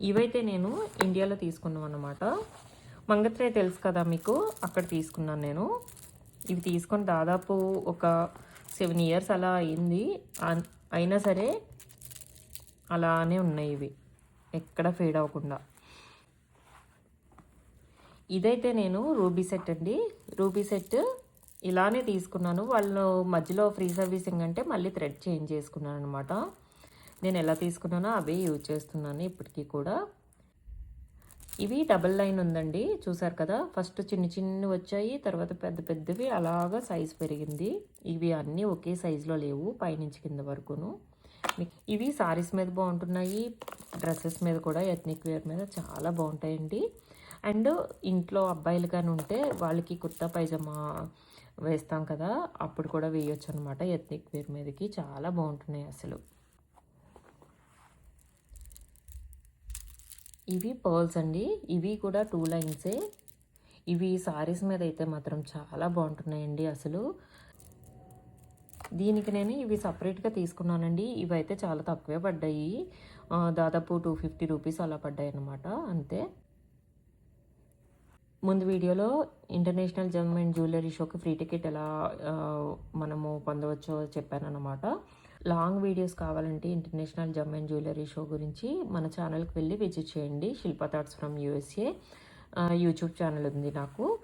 ఇవైతే నేను ఇండియాలో తీసుకున్నాం అన్నమాట మంగత్రే తెలుసు కదా మీకు? అక్కడ తీసుకున్నాను నేను. ఇవి తీసుకొని దాదాపు ఒక సెవెన్ ఇయర్స్ అలా అయింది. అయినా సరే అలానే ఉన్నాయి ఇవి. ఎక్కడ ఫేడ్ అవ్వకుండా. ఇదైతే నేను రూబీ సెట్ అండి. రూబీ సెట్ ఇలానే తీసుకున్నాను. వాళ్ళు మధ్యలో ఫ్రీ సర్వీసింగ్ అంటే మళ్ళీ థ్రెడ్ చేంజ్ చేసుకున్నాను అనమాట నేను ఎలా తీసుకున్నానో అవే యూజ్ చేస్తున్నాను ఇప్పటికీ కూడా. ఇవి డబల్ లైన్ ఉందండి చూసారు కదా? ఫస్ట్ చిన్న చిన్న వచ్చాయి తర్వాత పెద్ద పెద్దవి అలాగా సైజు పెరిగింది. ఇవి అన్నీ ఒకే సైజులో లేవు పైనుంచి కింద వరకును. ఇవి సారీస్ మీద బాగుంటున్నాయి డ్రెస్సెస్ మీద కూడా ఎథ్నిక్ వేర్ మీద చాలా బాగుంటాయండి. అండ్ ఇంట్లో అబ్బాయిలు కానీ ఉంటే వాళ్ళకి కుర్తా పైజమా వేస్తాం కదా అప్పుడు కూడా వేయొచ్చు అనమాట ఎథ్నిక్ వేర్ మీదకి. చాలా బాగుంటున్నాయి అసలు. ఇవి పర్ల్స్ అండి. ఇవి కూడా టూ లైన్సే. ఇవి సారీస్ మీద అయితే మాత్రం చాలా బాగుంటున్నాయండి అసలు. దీనికి నేను ఇవి సపరేట్గా తీసుకున్నానండి. ఇవి అయితే చాలా తక్కువే పడ్డాయి. దాదాపు టూ ఫిఫ్టీ రూపీస్ అలా పడ్డాయి అన్నమాట అంతే. ముందు వీడియోలో ఇంటర్నేషనల్ జమ్ అండ్ జ్యువెలరీ షోకి ఫ్రీ టికెట్ ఎలా మనము పొందవచ్చో చెప్పానన్నమాట. లాంగ్ వీడియోస్ కావాలంటే international gem and jewellery show గురించి మన ఛానల్కి వెళ్ళి విజిట్ చేయండి. Shilpa thoughts from USA. YouTube channel ఉంది నాకు.